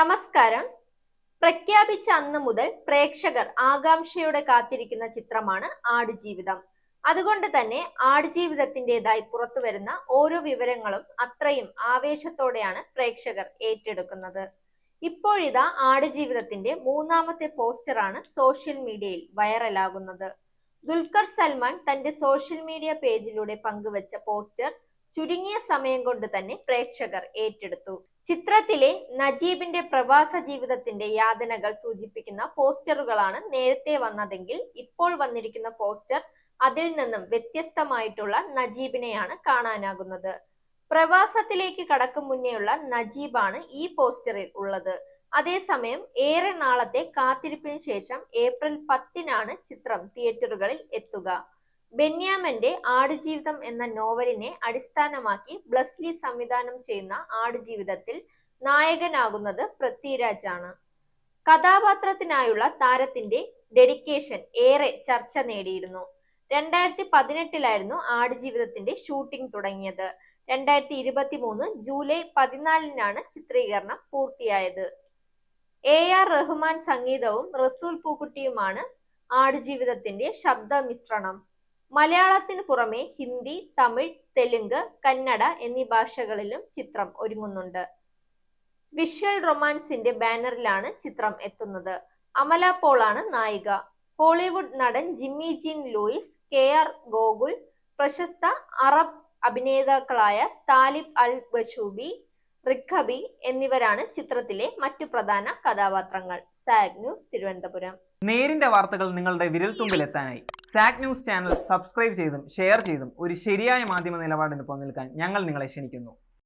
നമസ്കാരം. പ്രഖ്യാപിച്ച അന്ന് മുതൽ പ്രേക്ഷകർ ആകാംക്ഷയോടെ കാത്തിരിക്കുന്ന ചിത്രമാണ് ആടുജീവിതം. അതുകൊണ്ട് തന്നെ ആടുജീവിതത്തിന്റെതായി പുറത്തു വരുന്ന ഓരോ വിവരങ്ങളും അത്രയും ആവേശത്തോടെയാണ് പ്രേക്ഷകർ ഏറ്റെടുക്കുന്നത്. ഇപ്പോഴിതാ ആടുജീവിതത്തിന്റെ മൂന്നാമത്തെ പോസ്റ്ററാണ് സോഷ്യൽ മീഡിയയിൽ വൈറലാകുന്നത്. ദുൽഖർ സൽമാൻ തന്റെ സോഷ്യൽ മീഡിയ പേജിലൂടെ പങ്കുവച്ച പോസ്റ്റർ ചുരുങ്ങിയ സമയം കൊണ്ട് തന്നെ പ്രേക്ഷകർ ഏറ്റെടുത്തു. ചിത്രത്തിലെ നജീബിന്റെ പ്രവാസ ജീവിതത്തിന്റെ യാതനകൾ സൂചിപ്പിക്കുന്ന പോസ്റ്ററുകളാണ് നേരത്തെ വന്നതെങ്കിൽ ഇപ്പോൾ വന്നിരിക്കുന്ന പോസ്റ്റർ അതിൽ നിന്നും വ്യത്യസ്തമായിട്ടുള്ള നജീബിനെയാണ് കാണാനാകുന്നത്. പ്രവാസത്തിലേക്ക് കടക്കും മുന്നേയുള്ള നജീബാണ് ഈ പോസ്റ്ററിൽ ഉള്ളത്. അതേസമയം ഏറെ നാളത്തെ കാത്തിരിപ്പിന് ശേഷം ഏപ്രിൽ പത്തിനാണ് ചിത്രം തിയേറ്ററുകളിൽ എത്തുക. ബെന്യാമന്റെ ആടുജീവിതം എന്ന നോവലിനെ അടിസ്ഥാനമാക്കി ബ്ലസ്ലി സംവിധാനം ചെയ്യുന്ന ആടുജീവിതത്തിൽ നായകനാകുന്നത് പൃഥ്വിരാജ് ആണ് കഥാപാത്രത്തിനായുള്ള താരത്തിന്റെ ഡെഡിക്കേഷൻ ഏറെ ചർച്ച നേടിയിരുന്നു. രണ്ടായിരത്തി പതിനെട്ടിലായിരുന്നു ആടുജീവിതത്തിന്റെ ഷൂട്ടിംഗ് തുടങ്ങിയത്. രണ്ടായിരത്തി ഇരുപത്തി മൂന്ന് ജൂലൈ പതിനാലിനാണ് ചിത്രീകരണം പൂർത്തിയായത്. എ ആർ റഹ്മാൻ സംഗീതവും റസൂൽ പൂക്കുട്ടിയുമാണ് ആടുജീവിതത്തിന്റെ ശബ്ദ മിശ്രണം മലയാളത്തിന് പുറമെ ഹിന്ദി തമിഴ് തെലുങ്ക് കന്നഡ എന്നീ ഭാഷകളിലും ചിത്രം ഒരുങ്ങുന്നുണ്ട്. വിഷ്വൽ റൊമാൻസിന്റെ ബാനറിലാണ് ചിത്രം എത്തുന്നത്. അമല പോളാണ് നായിക. ഹോളിവുഡ് നടൻ Jimmy Jean Louis K R Gokul പ്രശസ്ത അറബ് അഭിനേതാക്കളായ താലിബ് അൽ ബഷൂബി റിഖബി എന്നിവരാണ് ചിത്രത്തിലെ മറ്റു പ്രധാന കഥാപാത്രങ്ങൾ. സാഗ് ന്യൂസ് തിരുവനന്തപുരം. നേരിന്റെ വാർത്തകൾ നിങ്ങളുടെ വിരൽത്തുമ്പിൽ എത്താനായി സാഗ് ന്യൂസ് ചാനൽ സബ്സ്ക്രൈബ് ചെയ്തും ഷെയർ ചെയ്തും ഒരു ശരിയായ മാധ്യമ നിലപാടിന് പോകാൻ ഞങ്ങൾ നിങ്ങളെ ക്ഷണിക്കുന്നു.